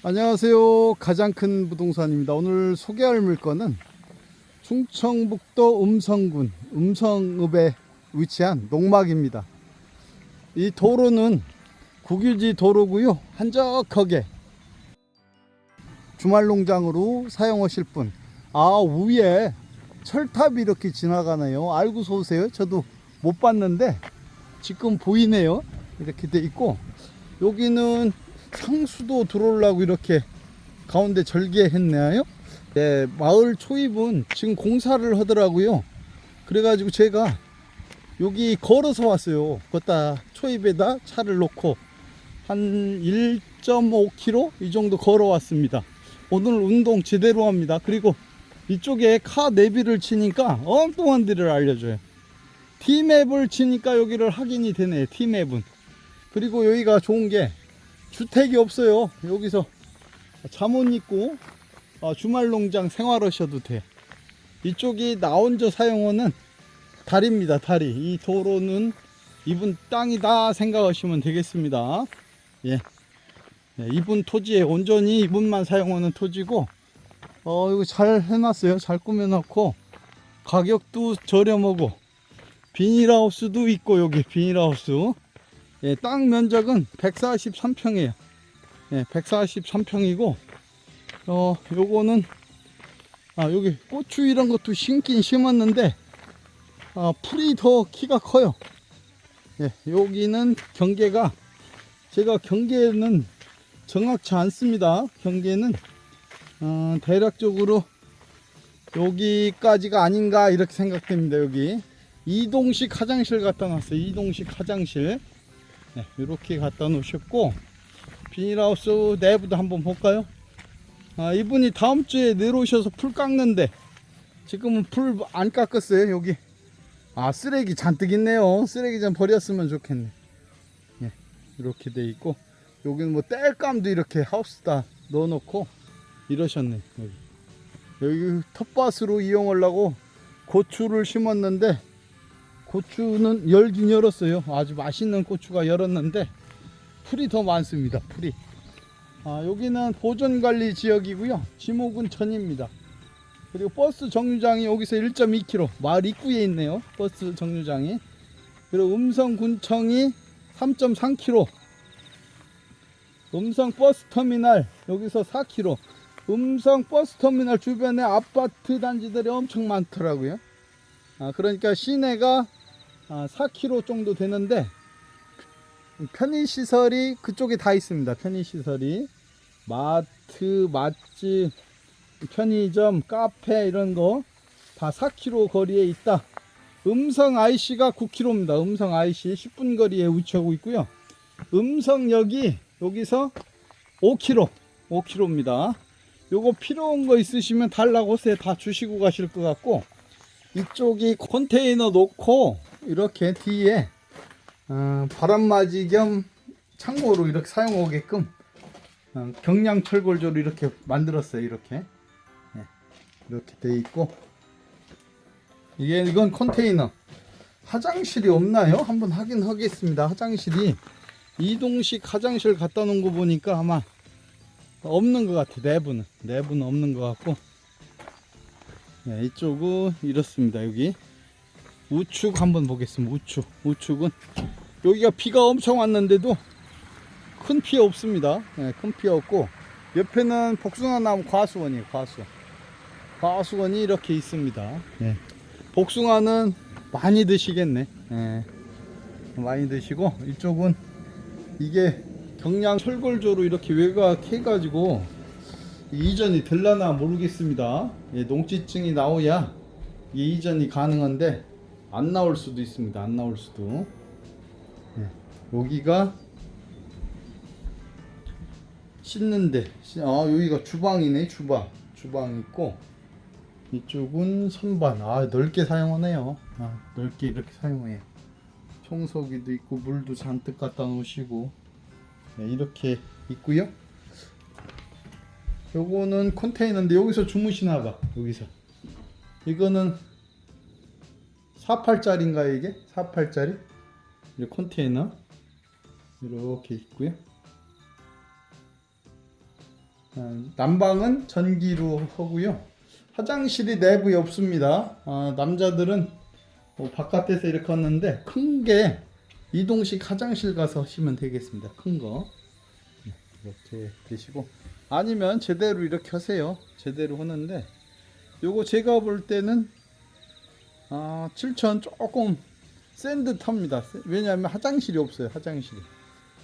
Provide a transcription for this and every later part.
안녕하세요. 가장 큰 부동산입니다. 오늘 소개할 물건은 충청북도 음성군 음성읍에 위치한 농막입니다. 이 도로는 국유지 도로고요. 한적하게 주말 농장으로 사용하실 분. 아 위에 철탑이 이렇게 지나가네요. 알고서 오세요. 저도 못 봤는데 지금 보이네요. 이렇게 돼 있고 여기는 상수도 들어오려고 이렇게 가운데 절개했나요? 네, 마을 초입은 지금 공사를 하더라고요. 그래가지고 제가 여기 걸어서 왔어요. 걷다 초입에다 차를 놓고 한 1.5km 이 정도 걸어왔습니다. 오늘 운동 제대로 합니다. 그리고 이쪽에 카 내비를 치니까 엉뚱한 데를 알려줘요. T맵을 치니까 여기를 확인이 되네. T맵은. 그리고 여기가 좋은 게 주택이 없어요. 여기서 잠옷 입고 어, 주말 농장 생활하셔도 돼. 이쪽이 나 혼자 사용하는 다리입니다. 다리. 이 도로는 이분 땅이다 생각하시면 되겠습니다. 예. 네, 이분 토지에 온전히 이분만 사용하는 토지고 어 이거 잘 해놨어요. 잘 꾸며놓고 가격도 저렴하고 비닐하우스도 있고 여기 비닐하우스 예, 땅 면적은 143평이에요. 예, 143평이고, 어, 요거는, 아, 여기 고추 이런 것도 심긴 심었는데, 아, 풀이 더 키가 커요. 예, 여기는 경계가, 제가 경계는 정확치 않습니다. 경계는, 어, 대략적으로 여기까지가 아닌가 이렇게 생각됩니다. 여기. 이동식 화장실 갖다 놨어요. 이동식 화장실. 네, 이렇게 갖다 놓으셨고 비닐하우스 내부도 한번 볼까요? 아, 이분이 다음 주에 내려오셔서 풀 깎는데 지금은 풀 안 깎았어요 여기. 아 쓰레기 잔뜩 있네요. 쓰레기 좀 버렸으면 좋겠네. 예, 이렇게 돼 있고 여기는 뭐 땔감도 이렇게 하우스다 넣어놓고 이러셨네 여기. 여기 텃밭으로 이용하려고 고추를 심었는데 고추는 열긴 열었어요. 아주 맛있는 고추가 열었는데 풀이 더 많습니다. 풀이. 아, 여기는 보존관리 지역이고요. 지목은 전입니다. 그리고 버스 정류장이 여기서 1.2km 마을 입구에 있네요. 버스 정류장이. 그리고 음성군청이 3.3km. 음성 버스 터미널 여기서 4km. 음성 버스 터미널 주변에 아파트 단지들이 엄청 많더라고요. 아, 그러니까 시내가 아, 4km 정도 되는데 편의시설이 그쪽에 다 있습니다. 편의시설이 마트, 맛집, 편의점, 카페 이런 거 다 4km 거리에 있다. 음성 IC가 9km입니다. 음성 IC 10분 거리에 위치하고 있고요. 음성역이 여기서 5km, 5km입니다. 요거 필요한 거 있으시면 달라고 하세요. 다 주시고 가실 것 같고 이쪽이 컨테이너 놓고 이렇게 뒤에 어, 바람맞이 겸 창고로 이렇게 사용 하게끔 어, 경량 철골조로 이렇게 만들었어요. 이렇게 예, 이렇게 돼 있고 이게 이건 컨테이너 화장실이 없나요? 한번 확인 하겠습니다. 화장실이 이동식 화장실 갖다 놓은 거 보니까 아마 없는 것 같아. 내부는 내부는 없는 것 같고 네, 이쪽은 이렇습니다. 여기 우측 한번 보겠습니다. 우측 우측은 여기가 비가 엄청 왔는데도 큰 피해 없습니다. 네, 큰 피해 없고 옆에는 복숭아 나무 과수원이에요. 과수원. 과수원이 이렇게 있습니다. 네. 복숭아는 많이 드시겠네. 네. 많이 드시고 이쪽은 이게 경량 철골조로 이렇게 외곽해 가지고 이전이 될라나 모르겠습니다. 예, 농지증이 나오야 이 이전이 가능한데 안 나올 수도 있습니다. 안 나올 수도. 예, 여기가 씻는데, 씻- 아 여기가 주방이네 주방. 주방 있고 이쪽은 선반. 아 넓게 사용하네요. 아, 넓게 이렇게 사용해요. 청소기도 있고 물도 잔뜩 갖다 놓으시고 네, 이렇게 있고요. 요거는 컨테이너인데 여기서 주무시나 봐. 여기서. 이거는 48짜리인가요, 이게? 48짜리? 이 컨테이너. 이렇게 있고요. 어, 난방은 전기로 하고요. 화장실이 내부에 없습니다. 어, 남자들은 뭐 바깥에서 이렇게 하는데 큰 게 이동식 화장실 가서 하시면 되겠습니다. 큰 거. 네, 이렇게 되시고 아니면 제대로 이렇게 하세요. 제대로 하는데 요거 제가 볼 때는 아, 7천 조금 센 듯합니다. 왜냐하면 화장실이 없어요. 화장실이.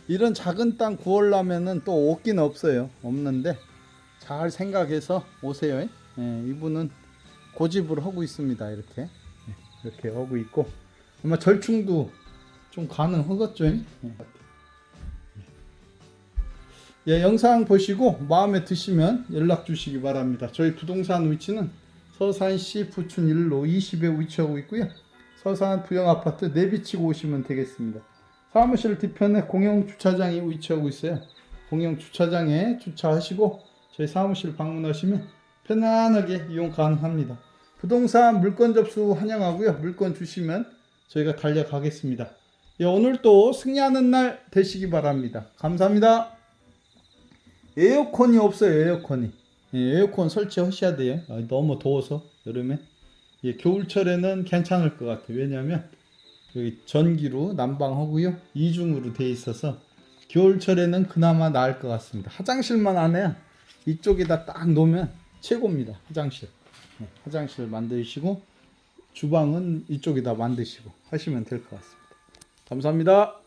이런 작은 땅 구하려면은 또 없긴 없어요. 없는데 잘 생각해서 오세요. 예, 이분은 고집을 하고 있습니다. 이렇게 예, 이렇게 하고 있고 아마 절충도 좀 가능하겠죠. 예. 예, 영상 보시고 마음에 드시면 연락 주시기 바랍니다. 저희 부동산 위치는 서산시 부춘 1로 20에 위치하고 있고요. 서산 부영 아파트 내비치고 오시면 되겠습니다. 사무실 뒤편에 공영 주차장이 위치하고 있어요. 공영 주차장에 주차하시고 저희 사무실 방문하시면 편안하게 이용 가능합니다. 부동산 물건 접수 환영하고요. 물건 주시면 저희가 달려가겠습니다. 예, 오늘 또 승리하는 날 되시기 바랍니다. 감사합니다. 에어컨이 없어요. 에어컨이. 예, 에어컨 설치하셔야 돼요. 아, 너무 더워서 여름에. 예, 겨울철에는 괜찮을 것 같아요. 왜냐하면 여기 전기로 난방하고요. 이중으로 돼 있어서 겨울철에는 그나마 나을 것 같습니다. 화장실만 안에 이쪽에다 딱 놓으면 최고입니다. 화장실. 네, 화장실 만드시고 주방은 이쪽에다 만드시고 하시면 될 것 같습니다. 감사합니다.